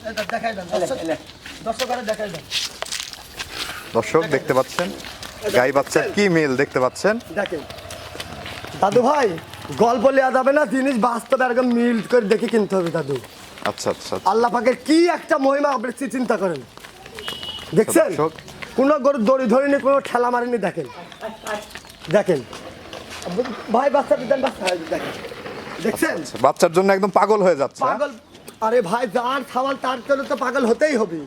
এটা দেখাই দেন দর্শক দেখতে পাচ্ছেন? গাই বাচ্চার কি মিল দেখতে পাচ্ছেন? দাদু ভাই গল্প লেয়া যাবে না? জিনিস বাস্তবে এরকম মিল করে দেখে কিনতে হবে দাদু। আচ্ছা আচ্ছা আল্লাহ পাকের কি একটা মহিমা আপনি চি- চিন্তা করেন। দেখছেন? কোনো গরু দড়ি ধরিনি কোনো ঠেলা মারেনি দেখেন। দেখেন। ভাই বাচ্চা দেন দেখেন। দেখছেন? আচ্ছা, বাচ্চার জন্য একদম পাগল হয়ে যাচ্ছে হ্যাঁ? পাগল আরে ভাই যার খাওয়াল তার জন্য তো পাগল হতেই হবে।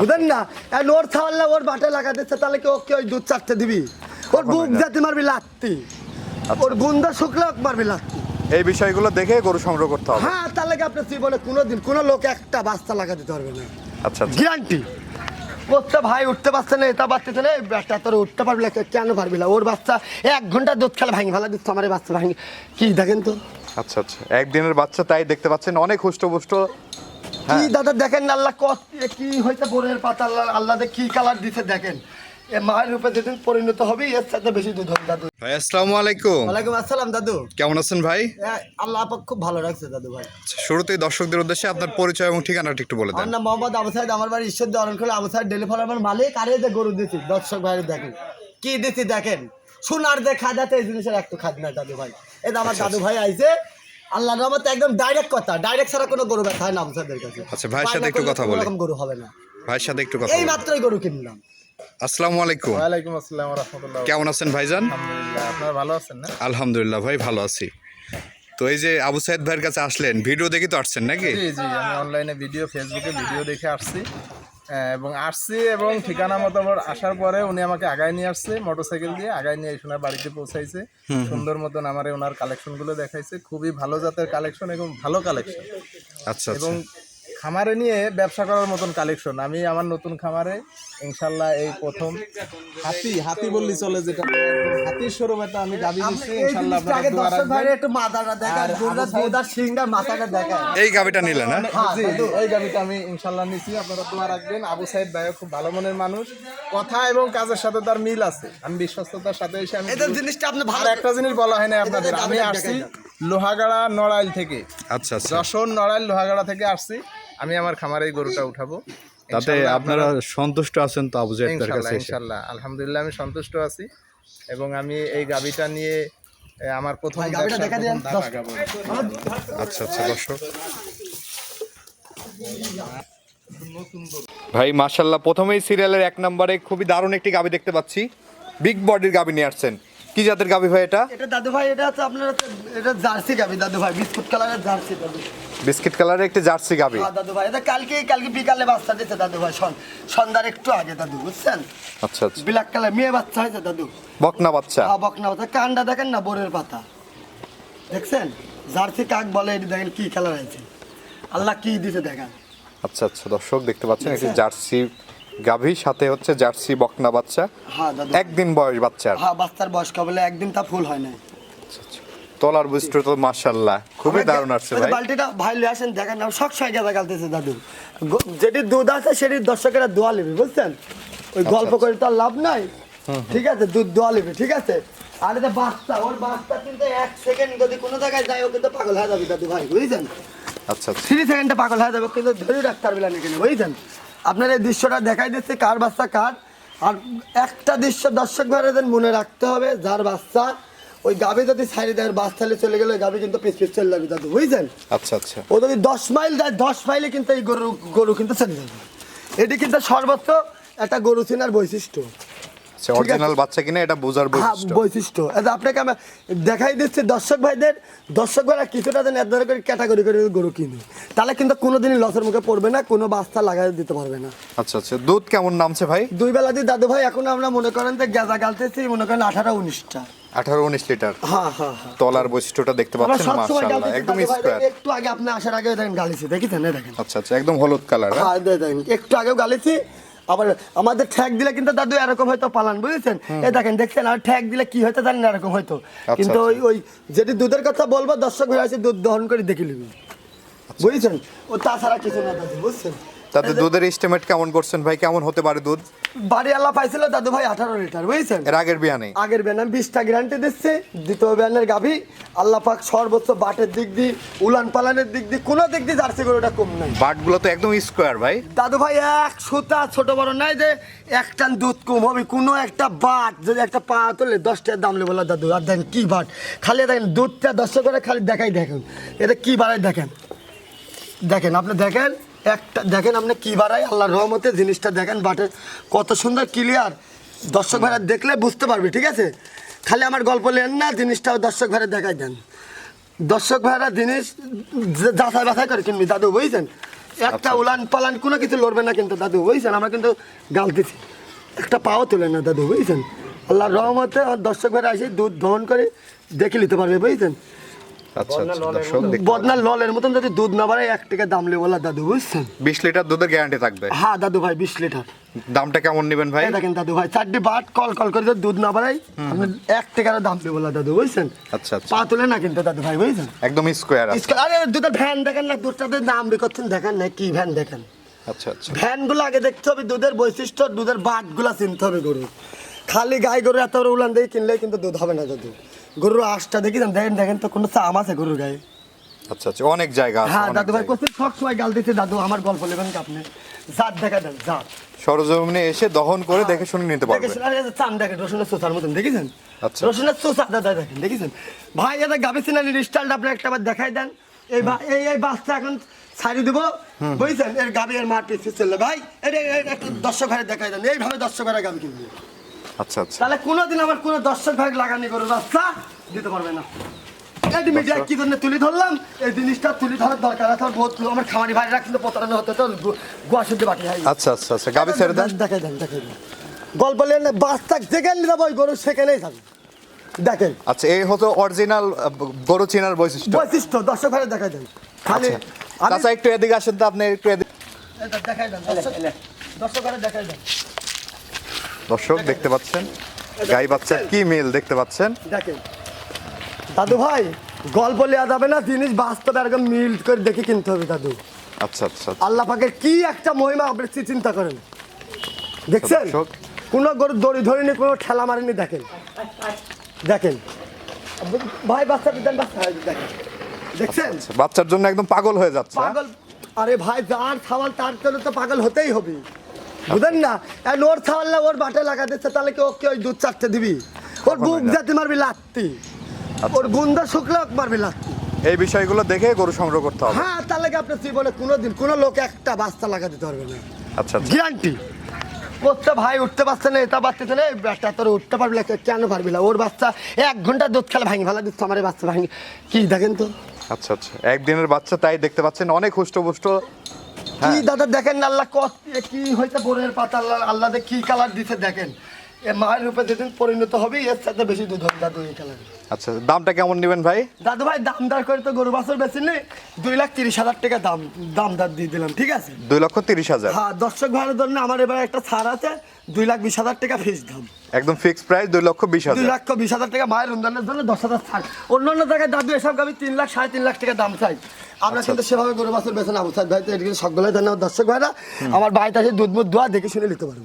বুঝেন না? এখন ওর খাওয়ালে ওর বাটে লাগা দিচ্ছে তাহলে কি ওকে ওই দুধ চারটে দিবি? ওর বুক যাতে মারবি লাগতি ওর গুন্দা শুকলে মারবি লাগতি এই বিষয়গুলো দেখে গরু সংগ্রহ করতে হবে। হ্যাঁ তাহলে কি আপনার জীবনে কোনোদিন কোনো লোক একটা বাচ্চা লাগা দিতে পারবে না? আচ্ছা আচ্ছা। গ্যারান্টি। করতে ভাই উঠতে পারছে না এটা পারতেছে না বাচ্চা তোর উঠতে পারবি না কেন পারবি না? ওর বাচ্চা এক ঘণ্টা দুধ খেলে ভাঙি ভালো দিচ্ছে আমার বাচ্চা ভাঙি। কি দেখেন তো? আচ্ছা আচ্ছা। একদিনের বাচ্চা তাই দেখতে পাচ্ছেন অনেক হুষ্টপুষ্ট। কি হ্যাঁ। দাদা দেখেন না আল্লাহ কত কি হয়েছে বোরের পাতা আল্লাহ আল্লাহ কি কালার দিছে দেখেন। মায়ের রূপে যেদিন পরিণত হবে এর সাথে বেশি দুধ হবে দাদু। ভাই আসসালামু আলাইকুম। ওয়ালাইকুম আসসালাম দাদু। কেমন আছেন ভাই? আল্লাহ পাক খুব ভালো রাখছে দাদু ভাই। শুরুতেই দর্শকদের উদ্দেশ্যে আপনার পরিচয় এবং ঠিকানাটা একটু বলে দেন। আমার নাম মোহাম্মদ আবু সাইদ আমার বাড়ি ঈশ্বর দরণ খোলা আবু সাইদ ডেলি ফার্মের মালিক আর এই যে গরু দিছি দর্শক ভাই দেখেন। কি দিছি দেখেন। সোনার যে খাদাতে এই জিনিসের একটু খাদ না দাদু ভাই। এই আমার দাদু ভাই আইছে আল্লাহ রহমতে একদম ডাইরেক্ট কথা ডাইরেক্ট ছাড়া কোনো গরু ব্যথা হয় না আবু সাইদের কাছে। আচ্ছা, ভাইয়ের সাথে একটু কথা বলি। গরু হবে না। ভাইয়ের সাথে একটু কথা এই মাত্রই গরু কিনলাম। আসসালামু আলাইকুম। ওয়ালাইকুম আসসালাম রহমতুল্লাহ। কেমন আছেন ভাইজান? আলহামদুলিল্লাহ আপনারা ভালো আছেন না? আলহামদুলিল্লাহ ভাই ভালো আছি। তো এই যে আবু সাইদ ভাইয়ের কাছে আসলেন ভিডিও দেখি তো আসছেন নাকি? জি জি আমি অনলাইনে ভিডিও ফেসবুকে ভিডিও দেখে আসছি। এবং আসছি এবং ঠিকানা মতো আসার পরে উনি আমাকে আগায় নিয়ে আসছে মোটরসাইকেল দিয়ে আগায় নিয়ে এসে বাড়িতে পৌঁছাইছে। সুন্দর মতন আমার ওনার কালেকশনগুলো দেখাইছে। খুবই ভালো জাতের কালেকশন এবং ভালো কালেকশন। আচ্ছা আচ্ছা। এবং খামারে নিয়ে ব্যবসা করার মতন কালেকশন। আমি আমার নতুন খামারে ইনশাল্লাহ এই প্রথম হাতি হাতি বললি চলে যেটা। হাতির শোরুম এটা আমি দাবি দিচ্ছি ইনশাল্লাহ আপনারা আগে দর্শক ভাইরে একটু মাথাটা আবু সাইদ- দুধার সিংটা মাথাটা দেখান। এই গাবিটা নিলেন হ্যাঁ? হ্যাঁ, জি এই গাবিটা আমি ইনশাল্লাহ নিছি আপনারা দোয়া রাখবেন। আবু সাইদ ভাইও খুব ভালো মনের মানুষ। কথা এবং কাজের সাথে তার মিল আছে। আমি বিশ্বস্ততার সাথে এসে আমি এদের জিনিসটা আপনি ভালো একটা জিনিস বলা হয় না আপনাদের। আমি আসছি লোহাগাড়া নড়াইল থেকে। আচ্ছা আচ্ছা। যশোর নড়াইল লোহাগাড়া থেকে আসছি। আমি আমার খামারে এই গরুটা উঠাবো। তাতে আপনারা সন্তুষ্ট আছেন তো আবু সাইদ কাছে এসে? ইনশাল্লাহ আলহামদুলিল্লাহ আমি সন্তুষ্ট আছি এবং আমি এই গাবিটা নিয়ে আমার প্রথম। আচ্ছা আচ্ছা দর্শক ভাই মাশাল্লাহ প্রথমেই সিরিয়ালের এক নম্বরে খুবই দারুণ একটি গাবি দেখতে পাচ্ছি বিগ বডির গাবি নিয়ে আসছেন কি জাতের গাবি ভাই এটা? এটা দাদু ভাই এটা হচ্ছে আপনার এটা জার্সি গাবি দাদু ভাই বিস্কুট কালারের জার্সি দাদু বিস্কিট কালারের একটি জার্সি গাবি। হ্যাঁ দাদু ভাই এটা কালকে কালকে বিকালে বাচ্চা দিতে দাদু ভাই সন- সন্ধ্যার একটু আগে দাদু বুঝছেন? আচ্ছা আচ্ছা। ব্ল্যাক কালার মেয়ে বাচ্চা হয়েছে দাদু। বকনা বাচ্চা। হ্যাঁ বকনা বাচ্চা। কান্ডা দেখেন না বোরের পাতা। দেখছেন? জার্সি কাক বলে এটি দেখেন কি কালার আছে আল্লাহ কি দিতে দেখেন। আচ্ছা আচ্ছা দর্শক দেখতে পাচ্ছেন একটি জার্সি গাভী সাথে হচ্ছে জার্সি বকনা বাচ্চা। হ্যাঁ দাদু। একদিন বয়স বাচ্চার। হ্যাঁ বাচ্চার বয়স বলে একদিন তা ফুল হয় না তলার বুস্ট তো মাশাল্লাহ খুবই দারুণ আসছে ভাই। বালতিটা ভাই লিয়ে আসেন দেখেন না সব সময় গেঁদা গালতেছে দাদু। যেটি দুধ আছে সেটি দর্শকেরা দোয়া নেবে বুঝছেন? ওই গল্প করে তো লাভ নাই। ঠিক আছে দুধ দোয়া নেবে ঠিক আছে? আর এটা বাচ্চা ওর বাচ্চা কিন্তু এক সেকেন্ড যদি কোনো জায়গায় যায় ও কিন্তু পাগল হয়ে যাবে দাদু ভাই বুঝছেন? আচ্ছা আচ্ছা। থ্রি সেকেন্ডে পাগল হয়ে যাবে কিন্তু ধরে রাখতে পারবে না এখানে বুঝছেন? আপনার এই দৃশ্যটা দেখাই দিচ্ছে কার বাচ্চা কার? আর একটা দৃশ্য দর্শক ভাইদের মনে রাখতে হবে যার বাচ্চা ওই গাভী যদি সাইডে দেয় বাস বাচ্চালে চলে গেলে ওই গাভী কিন্তু পিস পিস চলে যাবে দাদু বুঝছেন? আচ্ছা আচ্ছা। ও যদি দশ মাইল যায় দশ মাইলে কিন্তু এই গরু গরু কিন্তু চলে যাবে। এটি কিন্তু সর্বোচ্চ একটা গরু চেনার বৈশিষ্ট্য। আচ্ছা অরিজিনাল বাচ্চা কিনা এটা বোঝার হ্যাঁ বৈশিষ্ট্য। বৈশিষ্ট্য। এটা আপনাকে আমি দেখাই দিচ্ছি দর্শক ভাইদের দর্শক ভাইরা কিছুটা যেন এর করে ক্যাটাগরি করে গরু কিনে। তাহলে কিন্তু কোনোদিনই লসের মুখে পড়বে না কোনো বাস্তা লাগাই দিতে পারবে না। আচ্ছা আচ্ছা। দুধ কেমন নামছে ভাই? দুই বেলা দিয়ে দাদু ভাই এখন আমরা মনে করেন যে গেজা গালতেছি মনে করেন আঠারো উনিশটা। আঠারো উনিশ লিটার। হ্যাঁ হ্যাঁ তলার বৈশিষ্ট্যটা দেখতে পাচ্ছেন মাশাআল্লাহ একদম স্কোয়ার একটু আগে আপনি আসার আগে দেখেন গালিছি দেখিছেন এই দেখেন। আচ্ছা আচ্ছা একদম হলুদ কালার হ্যাঁ? দেখেন একটু আগেও গালিছি আবার আমাদের ঠ্যাক দিলে কিন্তু দাদু এরকম হয়তো পালান বুঝেছেন? এই দেখেন দেখছেন আর ঠ্যাক দিলে কি হয়তো জানেন এরকম হয়তো। কিন্তু ওই ওই যেটি দুধের কথা বলব দর্শক হয়ে আছে দুধ দহন করে দেখে নিবি। বুঝেছেন? ও তাছাড়া কিছু না দাদু বুঝছেন? তাতে দুধের এস্টিমেট কেমন করছেন ভাই? কেমন হতে পারে দুধ? বাড়ি আল্লাহ পাইছিল দাদু ভাই আঠারো লিটার বুঝছেন? এর আগের বিয়ানে। আগের ব্যান বিশটা গ্যারান্টি দিচ্ছি দ্বিতীয় ব্যানের গাভী আল্লাহ পাক সর্বোচ্চ বাটের দিক দিয়ে উলান পালানের দিক দিয়ে কোনো দিক দিয়ে জার্সি গরুটা কম নাই। বাটগুলো তো একদম স্কোয়ার ভাই। দাদু ভাই এক সুতা ছোট বড় নাই যে এক টান দুধ কম হবে কোনো একটা বাট যদি একটা পা তোলে দশ টাকার দাম নেব দাদু আর দেখেন কি বাট? খালি দেখেন দুধটা দশ করে খালি দেখাই দেখেন। এটা কি বাড়ায় দেখেন? দেখেন আপনি দেখেন একটা দেখেন আপনি কি বাড়ায়? আল্লাহর রহমতে জিনিসটা দেখেন বাটে কত সুন্দর ক্লিয়ার দর্শক ভাইরা দেখলে বুঝতে পারবে ঠিক আছে? খালি আমার গল্প লেন না জিনিসটাও দর্শক ভাইরা দেখাই দেন। দর্শক ভাইরা জিনিস যাচাই বাছাই করে কিনবি দাদু বুঝছেন? একটা উলান পালান কোনো কিছু লড়বে না কিন্তু দাদু বুঝছেন? আমরা কিন্তু গাল দিছি। একটা পাও তোলে না দাদু বুঝছেন? আল্লাহর রহমতে দর্শক ভাইরা এসে দুধ দহন করে দেখে নিতে পারবে বুঝছেন? আচ্ছা আচ্ছা দর্শক দেখতে বদনা ললের মতন যদি দুধ না বাড়ায় এক টাকা দাম লেবো দাদু বুঝছেন? বিশ লিটার দুধের গ্যারান্টি থাকবে। হ্যাঁ দাদু ভাই বিশ লিটার। দামটা কেমন নেবেন ভাই? দেখেন দাদু ভাই চারটি বাট কল কল করে যদি দুধ না বাড়াই আপনি এক টাকার দাম দেবো দাদু বুঝছেন? আচ্ছা আচ্ছা। পা তুলে না কিন্তু দাদু ভাই বুঝছেন? একদম স্কোয়ার আরে ভ্যান দেখেন না দুধটাতে দাম বিকচ্ছেন দেখেন না কি ভ্যান দেখেন। আচ্ছা আচ্ছা। ভ্যানগুলো আগে দেখতে হবে দুধের বৈশিষ্ট্য দুধের বাটগুলো চিনতে হবে গরু। খালি গাই গরু এত উলান দিয়ে কিনলে কিন্তু দুধ হবে না দাদু। গরুর আশটা দেখি দেখেন দেখেন তো কোনো চাম আছে গরুর গায়ে। আচ্ছা আচ্ছা অনেক জায়গা আছে হ্যাঁ দাদু ভাই। কোথায় সব সময় গাল দিতে দাদু আমার গল্প নেবেন কি আপনি? জাত দেখা দেন জাত সরজমিনে এসে দহন করে দেখে শুনে নিতে পারবে। চাম দেখেন রসুনের চোষার মতন দেখেছেন? আচ্ছা। রসুনের চোষা দাদা দেখেন দেখেছেন? ভাই এটা গাবি সিনারির স্টাইলটা আপনি একটা বার দেখাই দেন। এই এই এই বাসটা এখন ছাড়ি দিব। বুঝছেন? এর গাবি এর মাঠ পিছিয়ে চললে ভাই এটা দর্শক ভাই দেখাই দেন। এইভাবে দর্শক ভাইরা গাবি কিনবে। আচ্ছা আচ্ছা। তাহলে কোনোদিন আমার কোনো দর্শক ভাই লাগানি করে রাস্তা দিতে পারবে না। এই মিডিয়া কি জন্য তুলি ধরলাম এই জিনিসটা তুলি ধরার দরকার আছে বহুত আমার খামারি ভাইরা কিন্তু প্রতারণা হতে তো গোয়া শুদ্ধ বাটি হয়। আচ্ছা আচ্ছা আচ্ছা গাবি ছেড়ে দেন। দেখাই দেন দেখাই দেন গল্প লেন বাস্তা যেখানে যাব ওই গরু সেখানেই থাকবে দেখেন। আচ্ছা এই হতো অরিজিনাল গরু চেনার বৈশিষ্ট্য। বৈশিষ্ট্য দর্শক ভাই দেখাই দেন খালি আচ্ছা একটু এদিকে আসেন তো আপনি একটু এদিকে দেখাই দেন দর্শক- দর্শক ভাই দেখাই দেন। দর্শক দেখতে পাচ্ছেন গাই বাচ্চা কি মিল দেখতে পাচ্ছেন? দেখেন। দাদু ভাই গল্প লেয়া যাবে না জিনিস বাস্তবে একদম মিল করে দেখে কিনতে হবে দাদু। আচ্ছা আচ্ছা আল্লাহ পাকের কি একটা মহিমা আপনি চিন্তা করেন। দেখছেন। কোন গরু দড়ি ধরিনি কোনো ঠেলা মারিনি দেখেন। দেখেন। ভাই বাচ্চা বিধান বাচ্চা দেখেন। দেখছেন? আচ্ছা, বাচ্চার জন্য একদম পাগল হয়ে যাচ্ছে হ্যাঁ? পাগল। আরে ভাই যার ছাওয়াল তার জন্য তো পাগল হতেই হবে। বুঝেন না? ওর ছাওয়াল ওর বাটে লাগা দিচ্ছে তাহলে কি ওকে ওই দুধ চারটে দিবি? ওর বুক জাতি মারবি লাত্তি। আচ্ছা। ওর বুন্দা শুকলে মারবি লাত্তি। এই বিষয়গুলো দেখে গরু সংগ্রহ করতে হবে। হ্যাঁ তাহলে কি আপনার জীবনে কোনোদিন কোনো লোক একটা বাস্তা লাগা দিতে পারবে না? আচ্ছা আচ্ছা। গ্যারান্টি করতে ভাই উঠতে পারছে না এটা বাচ্চা না ব্যাটা তোর উঠতে পারবি না কেন পারবি না? ওর বাচ্চা এক ঘণ্টা দুধ খেলা ভাঙি ফেলা দিচ্ছে আমার বাচ্চা ভাঙি। কি দেখেন তো? আচ্ছা আচ্ছা। একদিনের বাচ্চা তাই দেখতে পাচ্ছেন অনেক হুষ্টপুষ্ট কি হ্যাঁ। দাদা দেখেন আল্লাহ কি হয়েছে বোনের পাতা, আল্লাহ আল্লাহ কি কালার দিতে দেখেন এ মায়ের রূপে যেদিন পরিণত হবে এর সাথে বেশি দুধ হবে দাদু এই কালার। আচ্ছা দামটা কেমন নেবেন ভাই? দাদু ভাই দাম দর করে তো গরু বাছর বেশি নেই দুই লাখ তিরিশ হাজার টাকা দাম দাম দর দিয়ে দিলাম ঠিক আছে? দুই লক্ষ তিরিশ হাজার? হ্যাঁ দর্শক ভাইয়ের জন্য আমার এবার একটা ছাড় আছে দুই লাখ বিশ হাজার টাকা ফিস দাম। একদম ফিক্সড প্রাইস দুই লক্ষ বিশ হাজার। দুই লাখ বিশ হাজার টাকা মায়ের অনুদানের জন্য দশ হাজার ছাড়। অন্য অন্য জায়গায় দাদু এসব আমি তিন লাখ সাড়ে তিন লাখ টাকা দাম চাই। আমরা কিন্তু সেভাবে গরু বাছর বেছে না বুঝাই ভাই তো এদিকে সকলে ধন্যবাদ। দর্শক ভাইরা আমার বাড়িতে আসে দুধ মুধ দোয়া দেখে শুনে নিতে পারব।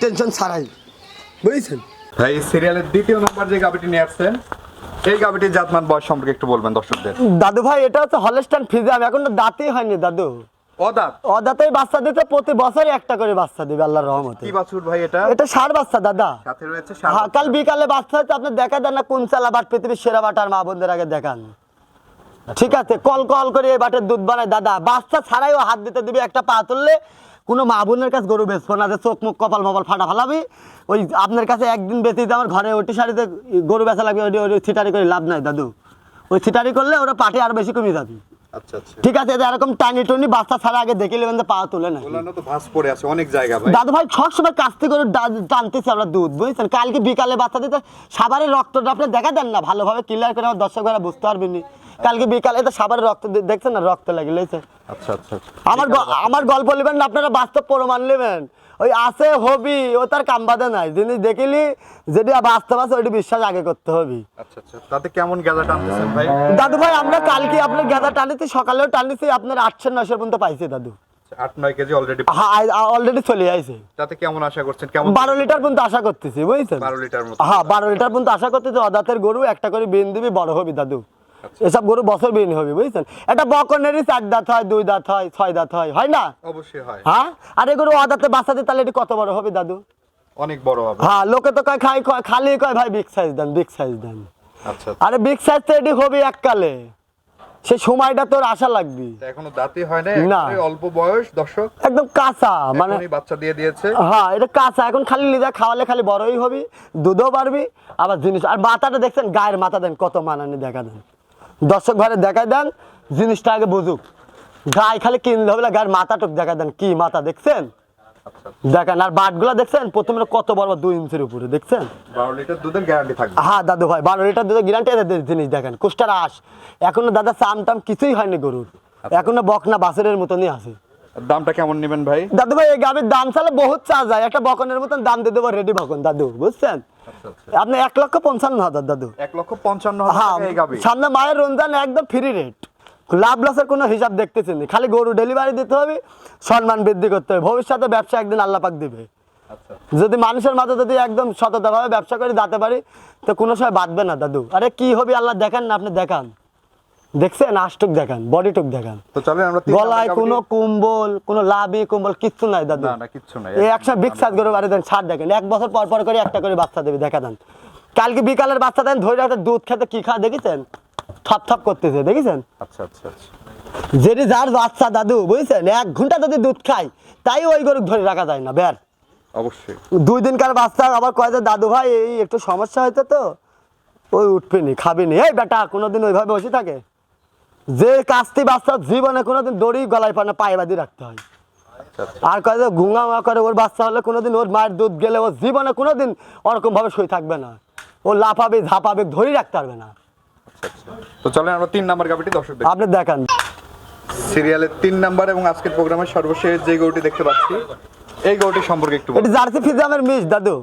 টেনশন ছাড়াই। বুঝেছেন ভাই সিরিয়ালের দ্বিতীয় নম্বর যে গাবিটি নিয়ে আসছেন এই গাবিটির জাতমান বয়স সম্পর্কে একটু বলবেন দর্শকদের। দাদু ভাই এটা হচ্ছে হলস্টান ফিজাম এখন তো দাঁতই হয়নি দাদু। অদাত? অদাতেই বাচ্চা দিতে প্রতি বছরই একটা করে বাচ্চা দিবে আল্লাহর রহমতে। কি বাছুর ভাই এটা? এটা সার বাচ্চা দাদা। সাথে রয়েছে হ্যাঁ, কাল বিকালে বাচ্চা হচ্ছে আপনি দেখা দেন না কোন চালা বাট পৃথিবীর সেরা বাটার মা বোনদের আগে দেখান। ঠিক আছে কল কল করে এই বাটের দুধ বানায় দাদা। বাচ্চা ছাড়াইও হাত দিতে দিবি একটা পা তুললে কোনো মা বোনের কাছে গরু বেচবো না যে চোখ মুখ কপাল মপাল ফাটা ফালাবি ওই আপনার কাছে একদিন বেঁচে দিতে আমার ঘরে ওটি শাড়িতে গরু বেচা লাগবে ওটি ওটি থিটারি করে লাভ নাই দাদু। ওই থিটারি করলে ওরা পাটে আরও বেশি কমে যাবে। আচ্ছা আচ্ছা। ঠিক আছে এরকম টানি টুনি বাচ্চা ছাড়া আগে দেখে নেবেন পা তুলে না অনেক জায়গা দাদু ভাই সবসময় কাস্তি করে টানতেছি আমরা দুধ বুঝছেন? কালকে বিকালে বাচ্চা দিতে সাবারের রক্তটা আপনি দেখা দেন না ভালোভাবে ক্লিয়ার করে আমার দর্শকরা বুঝতে পারবেন নি। কালকে বিকালে তো সাবারের রক্ত দেখছেন না? রক্ত লাগে লেগেছে আচ্ছা আচ্ছা আচ্ছা। আমার আমার গল্প নেবেন না আপনারা বাস্তব প্রমাণ নেবেন ওই আছে হবি ও তার কাম বাদে নাই। জিনিস দেখিলি যেটি বাস্তব আছে ওইটি বিশ্বাস আগে করতে হবে। আচ্ছা আচ্ছা। তাতে কেমন গেলা টানতেছেন ভাই? দাদু ভাই আমরা কালকে আপনার গাদা টানিছি সকালেও টানিছি আপনার আটশো নশো পর্যন্ত পাইছি দাদু। আট নয় কেজি অলরেডি হ্যাঁ অলরেডি চলে আইছে। তাতে কেমন আশা করছেন? কেমন বারো লিটার পর্যন্ত আশা করতেছি বুঝছেন? বারো লিটার হ্যাঁ বারো লিটার পর্যন্ত আশা করতেছি অদাতের গরু একটা করে বিন দিবি বড় হবি দাদু। এসব গরু বছর বিন হবি বুঝছেন? একটা বকনেরই চার দাঁত হয় দুই দাঁত হয় ছয় দাঁত হয় হয় না? অবশ্যই হয়। হ্যাঁ? আর এই গরু অদাতে দিয়ে তাহলে এটি কত বড় হবে দাদু? অনেক বড় হবে। হ্যাঁ লোকে তো কয় খাই কয়- খালি কয় ভাই বিগ সাইজ দেন বিগ সাইজ দেন। আচ্ছা। আরে বিগ সাইজ তো এটি হবে এককালে। সে সময়টা তোর আশা লাগবে এখনও দাঁতই হয় না। অল্প বয়স দর্শক। একদম কাঁচা মানে বাচ্চা দিয়ে দিয়েছে। হ্যাঁ এটা কাঁচা। এখন খালি লিজা খাওয়ালে খালি বড়ই হবি দুধও পারবি আবার জিনিস আর মাথাটা দেখছেন গায়ের মাথা দেন কত মানানি দেখা দেন। দর্শক ঘরে দেখাই দেন জিনিসটা আগে বুঝুক। গায়ে খালি কিনলে হবে না গায়ের মাথাটুক দেখা দেন কি মাথা দেখছেন? আচ্ছা দেখেন আর বাটগুলা দেখছেন? প্রথমে কত বড় দুই ইঞ্চির উপরে দেখছেন? বারো লিটার দুধের গ্যারান্টি থাকবে। হ্যাঁ দাদু ভাই বারো লিটার দুধের গ্যারান্টি জিনিস দেখেন কুষ্টার আস এখনও দাদা চাম টাম কিছুই হয়নি গরুর। এখনও বকনা বাছরের মতনই আছে। দামটা কেমন নেবেন ভাই? দাদু ভাই এই গাভীর দাম চালে বহুত চা যায় একটা বকনের মতন দাম দিয়ে দেবো রেডি বকন দাদু বুঝছেন? আচ্ছা আচ্ছা আপনি এক লক্ষ পঞ্চান্ন হাজার দাদু। এক লক্ষ পঞ্চান্ন হাজার হ্যাঁ সামনে মায়ের রমজান একদম ফ্রি রেট লাভ লসের কোনো হিসাব দেখতেছি না। খালি গরু ডেলিভারি দিতে হবে সম্মান বৃদ্ধি করতে হবে। ভবিষ্যতে ব্যবসা একদিন আল্লাপাক দিবে। আচ্ছা যদি মানুষের মাঝে যদি একদম সততাভাবে ব্যবসা করে যেতে পারি তো কোনো সময় বাঁধবে না দাদু। আরে কি হবে আল্লাহ দেখান না আপনি দেখান। দেখছেন? আষ্টুক দেখান বডিটুক দেখান। তো চলেন আমরা গলায় কোনো কুম্বল কোনো লাভি কুম্বল কিচ্ছু নাই দাদু। না না কিচ্ছু নাই। এই একশো বিগ সাইজ করে বাড়ি দেন ছাড় দেখেন। এক বছর পর পর করে একটা করে বাচ্চা দেবে দেখা দেন। কালকে বিকালের বাচ্চা দেন ধরে রাখতে দুধ খেতে কি খা দেখেছেন? থপ থপ করতেছে দেখেছেন? আচ্ছা আচ্ছা আচ্ছা। যেটি যার বাচ্চা দাদু বুঝছেন? এক ঘণ্টা যদি দুধ খায় তাই ওই গরু ধরে রাখা যায় না বের। অবশ্যই। দুই দিনকার বাচ্চা আবার কয় যে দাদু ভাই এই একটু সমস্যা হয়েছে তো। ওই উঠবেনি খাবিনি এই বেটা কোনোদিন ওইভাবে বসে থাকে। যে কাস্তি বাচ্চা জীবনে কোনোদিন দড়ি গলায় পানে পায়ে বাঁধি রাখতে হয়। আর কয় যে ঘুঙা উঙা করে ওর বাচ্চা হলে কোনোদিন ওর মায়ের দুধ গেলে ওর জীবনে কোনোদিন ওরকম ভাবে শুয়ে থাকবে না। ও লাফাবে ঝাপাবে ধরে রাখতে পারবে না। তো চলেন আমরা তিন নাম্বার গাবিটি দর্শক আপনি দেখান। সিরিয়ালের তিন নাম্বার এবং আজকের প্রোগ্রামের সর্বশেষ যে গরুটি দেখতে পাচ্ছি এই গরুটি সম্পর্কে একটু এটি জার্সি ফিজামের মিস দাদু।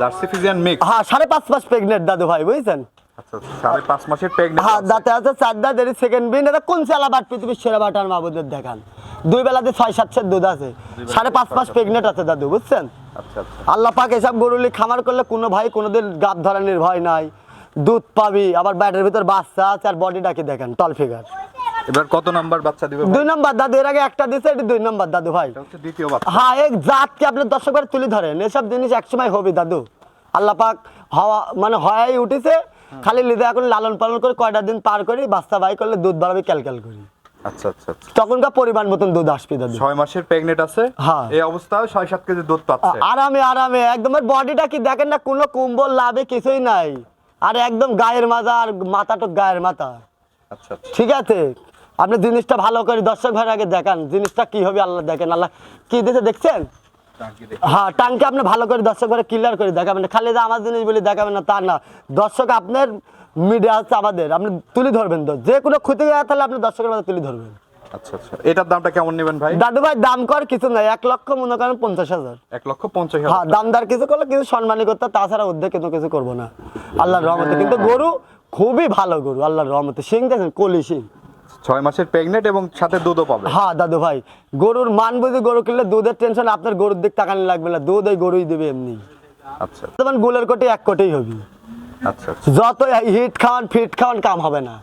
Jersey Friesian mix. হ্যাঁ সাড়ে পাঁচ মাস প্রেগনেন্ট দাদু ভাই বুঝছেন? আচ্ছা আচ্ছা, হ্যাঁ দুই বেলাতে ছয় সাতশের দুধ আছে। সাড়ে পাঁচ মাস প্রেগনেন্ট আছে দাদু বুঝছেন? আচ্ছা আল্লাহ পাক এসব গরুলি খামার করলে কোনো ভাই কোনোদিন গাপ ধরানির ভয় নাই। দুধ পাবি আবার ব্যাটের ভিতর বাচ্চা আছে আর বডিটাকে দেখেন টল ফিগার এবার কত নাম্বার বাচ্চা দিবে দুই নম্বর দাদু এর আগে একটা দিছে এটি দুই নম্বর দাদু ভাই। দ্বিতীয় বাচ্চা। হ্যাঁ এক জাতকে আপনি তুলে ধরেন। এসব জিনিস একসময় হবে দাদু। আল্লাহ পাক হওয়া মানে হওয়াই উঠেছে খালি লিদে এখন লালন পালন করে কয়টা দিন পার করি বাচ্চা বাই করলে দুধ বাড়াবে ক্যালক্যাল করি। আচ্ছা আচ্ছা আচ্ছা। তখনকার পরিমাণ মতন দুধ আসবে দাদু। ছয় মাসের প্রেগনেন্ট আছে? হ্যাঁ। এই অবস্থায় ছয় সাত কেজি দুধ পাচ্ছে। আরামে আরামে একদম বডিটা কি দেখেন না কোনো কুম্বল লাভে কিছুই নাই। আর একদম গায়ের মাজা আর মাথাটুক গায়ের মাথা। আচ্ছা আচ্ছা। ঠিক আছে? আপনি জিনিসটা ভালো করে দর্শক ঘরে আগে দেখান জিনিসটা কি হবে আল্লাহ দেখেন আল্লাহ কি দিতে দেখছেন। হ্যাঁ টাঙ্কি আপনি ভালো করে দর্শক ঘরে ক্লিয়ার করে দেখাবেন খালি যে আমার জিনিস বলে দেখাবেন না তা না। দর্শক আপনার মিডিয়া হচ্ছে আমাদের। আপনি তুলে ধরবেন তো। যে কোনো ক্ষতি হয়ে তাহলে আপনি দর্শকের মাঝে তুলে ধরবেন। আচ্ছা আচ্ছা। এটার দামটা কেমন নেবেন ভাই? দাদু ভাই দাম কর কিছু নাই। এক লক্ষ মনে করেন পঞ্চাশ হাজার। এক লক্ষ পঞ্চাশ হ্যাঁ দামদার কিছু করলে কিছু সম্মানী করতে তাছাড়া অর্ধেক কিন্তু কিছু করব না। আল্লাহর রহমতে। কিন্তু গরু খুবই ভালো গরু আল্লাহর রহমতে। সিং দেখেন কলি সিং। ছয় মাসের প্রেগনেন্ট এবং সাথে দুধও পাবে। হ্যাঁ দাদু ভাই গরুর মান বুঝে গরু কিনলে দুধের টেনশন আপনার গরুর দিক তাকানি লাগবে না দুধ ওই গরুই দেবে এমনি। আচ্ছা। তোমার গোলের কোটি এক কোটেই হবে। আচ্ছা আচ্ছা। যত হিট খাওয়ান ফিট খাওয়ান কাম হবে না।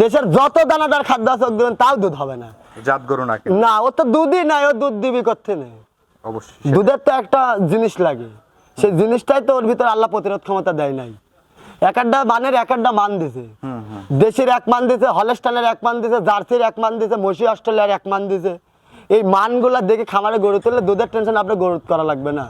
দেশের যত দানাদার খাদ্য আছে দেবেন তাও দুধ হবে না। জাত গরু নাকি না ও তো দুধই নাই ও দুধ দিবি করতে নেই অবশ্যই দুধের তো একটা জিনিস লাগে। সেই জিনিসটাই তো ওর ভিতরে আল্লাহ প্রতিরোধ ক্ষমতা দেয় নাই। এক একটা মানের এক একটা মান দিছে। দেশের এক মান দিছে হলস্টানের এক মান দিছে জার্সির এক মান দিছে মসি অস্ট্রেলিয়ার এক মান দিছে। এই মানগুলা দেখে খামারে গরু তুললে দুধের টেনশন আপনার গরু করা লাগবে না।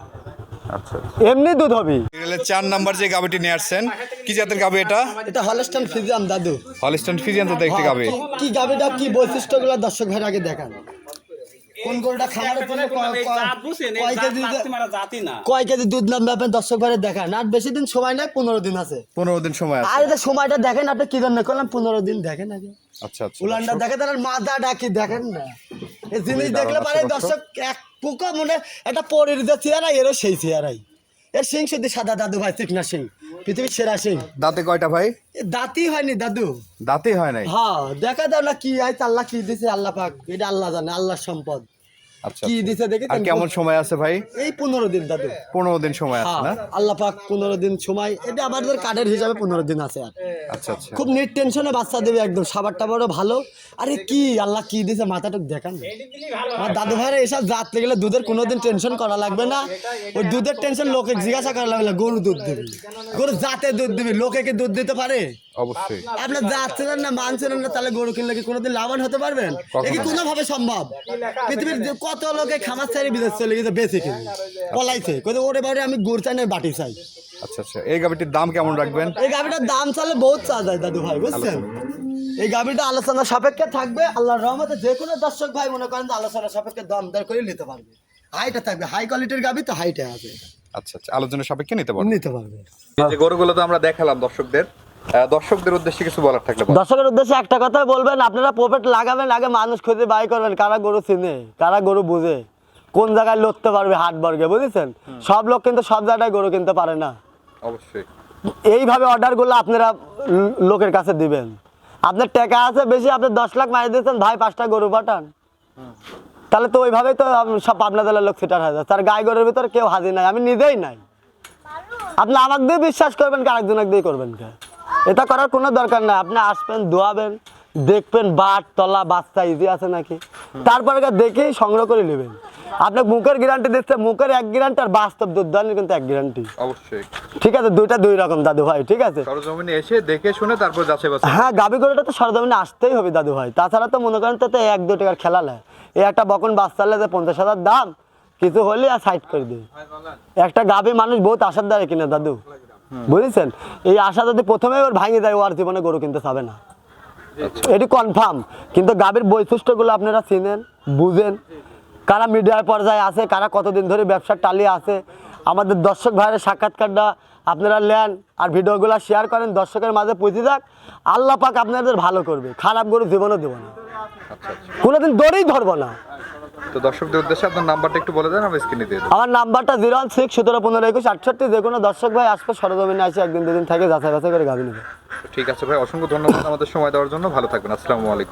আচ্ছা আচ্ছা। এমনি দুধ হবে। চার নাম্বার যে গাবিটি নিয়ে আসছেন কি জাতের গাবি এটা? এটা হলস্টান ফিজিয়াম দাদু। হলিস্টান ফিজিয়ান জাতের একটি গাবি কি- কি গাবিটা কি বৈশিষ্ট্যগুলো দর্শক ভাইয়ের আগে দেখান। কোন গরুটা খামারের জন্য কয়- কয়- কয় কেজি দে- কয় কেজি দুধ নাম ব্যাপার দর্শক দেখান। আর বেশি দিন সময় নাই পনেরো দিন আছে। পনেরো দিন সময় আর এটা সময়টা দেখেন আপনি কি জন্য করলাম পনেরো দিন দেখেন আগে। আচ্ছা আচ্ছা উলানটা দেখেন তার মাথা ডাকি দেখেন না। এই জিনিস দেখলে পারে দর্শক। এক পোকা মনে একটা পরের যে চেয়ারা এরও সেই চেয়ারাই এ সিং শুধু সাদা দাদু ভাই চিকনা সিং। পৃথিবীর সেরা সিং। দাঁতে কয়টা ভাই? দাঁতই হয়নি দাদু। দাঁতই হয় নাই? হ্যাঁ দেখা দাও না কি আইছে আল্লাহ কি দিছে আল্লাহ পাক। এটা আল্লাহ জানে আল্লাহর সম্পদ। আচ্ছা কি আচ্ছা। দিছে দেখে আর কেমন সময় আছে ভাই? এই পনেরো দিন দাদু। পনেরো দিন সময় আছে হ্যাঁ না? আল্লাহ পাক পনেরো দিন সময়। এটা আমাদের কার্ডের হিসাবে পনেরো দিন আছে আর। আচ্ছা আচ্ছা। খুব নেট টেনশনে বাচ্চা দেবে একদম। সাবার টাবারও ভালো। আরে কি আল্লাহ কি দিছে মাথাটুক দেখান। আমার দাদু ভাইরা এসব জাততে গেলে দুধের কোনোদিন টেনশন করা লাগবে না। ওই দুধের টেনশন লোকে জিজ্ঞাসা করা লাগবে না গরু দুধ দেবে। গরু জাতে দুধ দেবে লোকে কি দুধ দিতে পারে? অবশ্যই। আপনার যাচ্ছিলেন না মানছিলেন না তাহলে গরু কিনলে কি কোনোদিন লাভবান হতে পারবেন? এ কি কোনোভাবে সম্ভব? পৃথিবীর কত লোকে খামার ছাড়ি বিদেশ চলে গেছে বেঁচে কিনে। পলাইছে। কোথাও ওরে বাড়ি আমি গুড় চাই না বাটি চাই। আচ্ছা আচ্ছা। এই গাভিটির দাম কেমন রাখবেন? এই গাভিটার দাম চালে বহুত চা যায় দাদু ভাই বুঝছেন? এই গাভিটা আলোচনা সাপেক্ষে থাকবে আল্লাহর রহমতে যে কোনো দর্শক ভাই মনে করেন যে আলোচনা সাপেক্ষে দাম দর করে নিতে পারবে। হাইটা থাকবে হাই কোয়ালিটির গাভি তো হাইটে আছে। আচ্ছা আচ্ছা। আলোচনা সাপেক্ষে নিতে পারবেন নিতে পারবে। যে গরুগুলো তো আমরা দেখালাম দর্শকদের দর্শকদের উদ্দেশ্যে কিছু বলার থাকলে দর্শকের উদ্দেশ্যে একটা কথা বলবেন আপনারা প্রফিট লাগাবেন আগে মানুষ খুঁজে বাই করবেন কারা গরু চিনে কারা গরু বুঝে কোন জায়গায় লড়তে পারবে হাট বর্গে বুঝেছেন? সব লোক কিন্তু সব জায়গায় গরু কিনতে পারে না। অবশ্যই। এইভাবে অর্ডারগুলো আপনারা লোকের কাছে দিবেন। আপনার টাকা আছে বেশি আপনি দশ লাখ মারি দিয়েছেন ভাই পাঁচটা গরু পাঠান। তাহলে তো ওইভাবেই তো সব পাবনা জেলার লোক ফিটার হয়ে যাচ্ছে আর গাই গরুর ভিতরে কেউ হাজির নাই আমি নিজেই নাই। আপনি আমাকে দিয়ে বিশ্বাস করবেন কি আরেকজনকে দিয়ে করবেন কে? এটা করার কোনো দরকার নাই। আপনি আসবেন দোয়াবেন দেখবেন বাট তলা বাচ্চা ইজি আছে নাকি? তারপরে দেখেই সংগ্রহ করে নেবেন। আপনার মুখের গ্যারান্টি দিচ্ছে মুখের এক গ্যারান্টি আর বাস্তব দুধ দানের কিন্তু এক গ্যারান্টি অবশ্যই। ঠিক আছে দুইটা দুই রকম দাদু ভাই ঠিক আছে? সরজমিনে এসে দেখে শুনে তারপর যাচাই বাছাই হ্যাঁ গাবি গরুটা তো সরজমিনে আসতেই হবে দাদু ভাই। তাছাড়া তো মনে করেন তো এক দু টাকার খেলা নেয় এই একটা বকন বাচ্চা যে পঞ্চাশ হাজার দাম কিছু হলে আর সাইড করে দিই। একটা গাভী মানুষ বহুত আশার দ্বারা কিনে দাদু। বুঝেছেন? এই আশা যদি প্রথমে ওর ভাঙে দেয় ও আর জীবনে গরু কিনতে চাবে না। এটি কনফার্ম কিন্তু গাভীর বৈশিষ্ট্যগুলো আপনারা চিনেন বুঝেন। কারা মিডিয়ার পর্যায়ে আছে কারা কতদিন ধরে ব্যবসার টালিয়ে আছে আমাদের দর্শক ভাইয়ের সাক্ষাৎকারটা আপনারা নেন আর ভিডিওগুলো শেয়ার করেন দর্শকের মাঝে পৌঁছে যাক। আল্লাহ পাক আপনাদের ভালো করবে খারাপ গরু জীবনও দেবো না। আচ্ছা আচ্ছা। কোনোদিন দৌড়েই ধরবো না। তো দর্শকদের উদ্দেশ্যে আপনার নাম্বারটা একটু বলে দেন আমি স্ক্রিনে দিয়ে আমার নাম্বারটা জিরো ওয়ান সিক্স সতেরো পনেরো একুশ আটষট্টি যে কোনো দর্শক ভাই আসবে সরজমিনে আসে একদিন দুদিন থেকে যাচাই বাছাই করে নেবে। ঠিক আছে ভাই অসংখ্য ধন্যবাদ আমাদের সময় দেওয়ার জন্য। ভালো থাকবেন আসসালামু আলাইকুম।